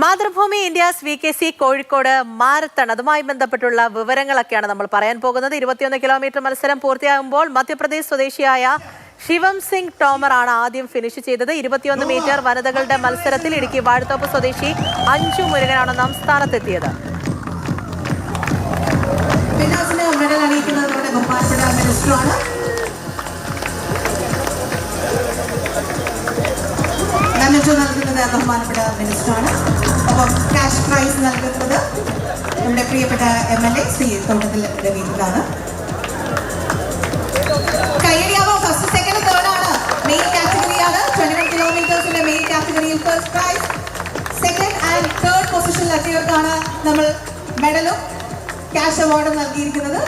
Mathrubhumi India's V K C Kozhikode marathon. അതുമായി ബന്ധപ്പെട്ടുള്ള വിവരങ്ങളൊക്കെയാണ് നമ്മൾ പറയാൻ പോകുന്നത്. ഇരുപത്തിയൊന്ന് കിലോമീറ്റർ മത്സരം പൂർത്തിയാകുമ്പോൾ മധ്യപ്രദേശ് സ്വദേശിയായ ശിവം സിംഗ് ടോമർ ആണ് ആദ്യം ഫിനിഷ് ചെയ്തത്. ഇരുപത്തിയൊന്ന് മീറ്റർ വനിതകളുടെ മത്സരത്തിൽ ഇടുക്കി വാഴത്തോപ്പ് സ്വദേശി അഞ്ചു മുരുകനാണ് ഒന്നാം സ്ഥാനത്തെത്തിയത് നമ്മുടെ ബഹുമാനപ്പെട്ട മിനിസ്റ്ററാണ്. നൽകുന്നത് ബഹുമാനപ്പെട്ട മിനിസ്റ്ററാണ്. അപ്പം ക്യാഷ് പ്രൈസ് നൽകുന്നത് നമ്മുടെ പ്രിയപ്പെട്ട M L A Shri Thottathil രവീന്ദ്രനാണ്. കയ്യടിയാവോ ഫസ്റ്റ് സെക്കൻഡ് തേർഡ് ആണ്. മെയിൻ കാറ്റഗറിയാണ് ട്വന്റി വൺ കിലോമീറ്റേഴ്സിന്റെ മെയിൻ കാറ്റഗറിയിൽ first prize second and third പൊസിഷനിൽ എത്തിയവർക്കാണ് നമ്മൾ മെഡലും ക്യാഷ് അവാർഡും നൽകിയിരിക്കുന്നത്.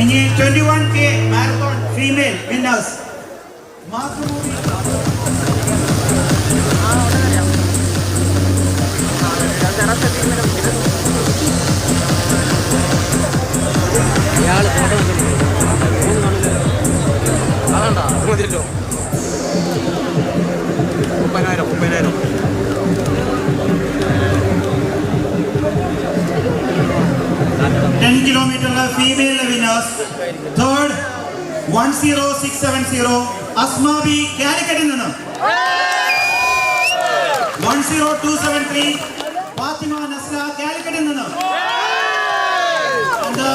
ഇനി 21 കെ മാരത്തോൺ ഫീമെയിൽ വിന്നേഴ്സ് ഇയാൾ ഫോട്ടോ അതാണ്ടാ? മതിയല്ലോ. 10 kilometer female winners. Third, 10670 Asma B. Calicut in the 10273 Fatima Nasra Calicut in the And the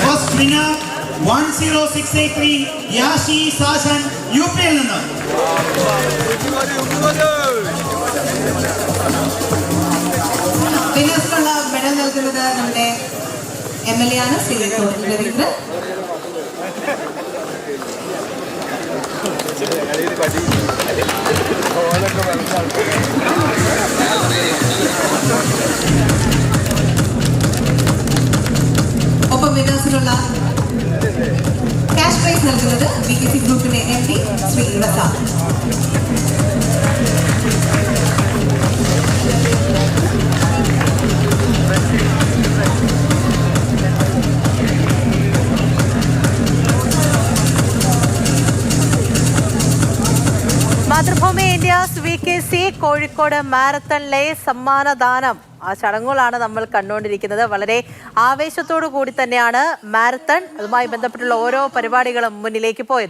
first winner 10683 Yashi Sashan UP in the വിന്നേഴ്സിനുള്ള മെഡൽ നൽകുന്നത് നമ്മുടെ എം എൽ എ ആണ് ശ്രീ തോട്ടത്തിൽ രവീന്ദ്രൻ ഒപ്പം വിന്നേഴ്സിനുള്ള cash prize നൽകുന്നത് ബി കെ സി ഗ്രൂപ്പിന്റെ M Mathrubhumi India's V K C Kozhikode മാരത്തണിലെ സമ്മാനദാനം. ആ ചടങ്ങുകളാണ് നമ്മൾ കണ്ടുകൊണ്ടിരിക്കുന്നത്. വളരെ ആവേശത്തോടു കൂടി തന്നെയാണ് മാരത്തൺ. അതുമായി ബന്ധപ്പെട്ടുള്ള ഓരോ പരിപാടികളും മുന്നിലേക്ക് പോയത്.